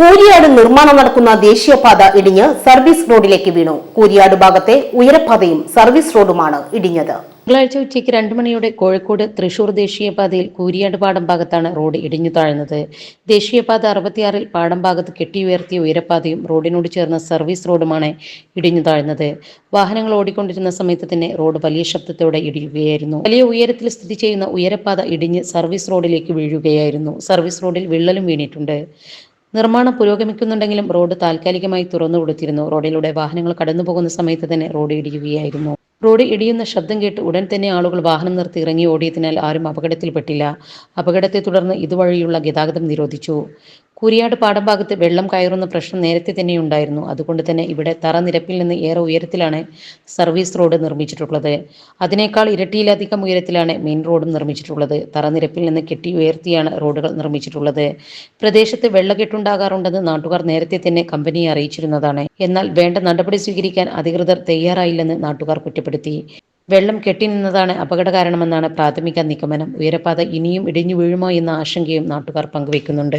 കൂരിയാട് നിർമ്മാണം നടക്കുന്ന ദേശീയപാത ഇടിഞ്ഞ് സർവീസ് റോഡിലേക്ക് വീണു. കൂരിയാട് ഭാഗത്തെ ഉയരപാതയും സർവീസ് റോഡുമാണ് ഇടിഞ്ഞത്. തിങ്കളാഴ്ച ഉച്ചയ്ക്ക് രണ്ട് മണിയോടെ കോഴിക്കോട് തൃശൂർ ദേശീയപാതയിൽ കൂരിയാട് പാടം ഭാഗത്താണ് റോഡ് ഇടിഞ്ഞു താഴ്ന്നത്. ദേശീയപാത അറുപത്തിയാറിൽ പാടം ഭാഗത്ത് കെട്ടിയുയർത്തിയ ഉയരപാതയും റോഡിനോട് ചേർന്ന സർവീസ് റോഡുമാണ് ഇടിഞ്ഞു താഴ്ന്നത്. വാഹനങ്ങൾ ഓടിക്കൊണ്ടിരുന്ന സമയത്ത് തന്നെ റോഡ് വലിയ ശബ്ദത്തോടെ ഇടിയുകയായിരുന്നു. വലിയ ഉയരത്തിൽ സ്ഥിതി ചെയ്യുന്ന ഉയരപാത ഇടിഞ്ഞ് സർവീസ് റോഡിലേക്ക് വീഴുകയായിരുന്നു. സർവീസ് റോഡിൽ വിള്ളലും വീണിട്ടുണ്ട്. നിർമ്മാണം പുരോഗമിക്കുന്നുണ്ടെങ്കിലും റോഡ് താൽക്കാലികമായി തുറന്നു കൊടുത്തിരുന്നു. റോഡിലൂടെ വാഹനങ്ങൾ കടന്നുപോകുന്ന സമയത്ത് തന്നെ റോഡ് ഇടിയുകയായിരുന്നു. റോഡ് ഇടിയുന്ന ശബ്ദം കേട്ട് ഉടൻ തന്നെ ആളുകൾ വാഹനം നിർത്തി ഇറങ്ങി ഓടിയതിനാൽ ആരും അപകടത്തിൽപ്പെട്ടില്ല. അപകടത്തെ തുടർന്ന് ഇതുവഴിയുള്ള ഗതാഗതം നിരോധിച്ചു. കുരിയാട് പാടം ഭാഗത്ത് വെള്ളം കയറുന്ന പ്രശ്നം നേരത്തെ തന്നെ ഉണ്ടായിരുന്നു അതുകൊണ്ട് തന്നെ ഇവിടെ തറനിരപ്പിൽ നിന്ന് ഏറെ ഉയരത്തിലാണ് സർവീസ് റോഡ് നിർമ്മിച്ചിട്ടുള്ളത്. അതിനേക്കാൾ ഇരട്ടിയിലധികം ഉയരത്തിലാണ് മെയിൻ റോഡും നിർമ്മിച്ചിട്ടുള്ളത്. തറനിരപ്പിൽ നിന്ന് കെട്ടി ഉയർത്തിയാണ് റോഡുകൾ നിർമ്മിച്ചിട്ടുള്ളത്. പ്രദേശത്ത് വെള്ളക്കെട്ടുണ്ടാകാറുണ്ടെന്ന് നാട്ടുകാർ നേരത്തെ തന്നെ കമ്പനിയെ അറിയിച്ചിരുന്നതാണ്. എന്നാൽ വേണ്ട നടപടി സ്വീകരിക്കാൻ അധികൃതർ തയ്യാറായില്ലെന്ന് നാട്ടുകാർ കുറ്റപ്പെടുത്തി. വെള്ളം കെട്ടി നിന്നതാണ് അപകട കാരണമെന്നാണ് പ്രാഥമിക നിഗമനം. ഉയരപ്പാത ഇനിയും ഇടിഞ്ഞു വീഴുമോ എന്ന ആശങ്കയും നാട്ടുകാർ പങ്കുവെക്കുന്നുണ്ട്.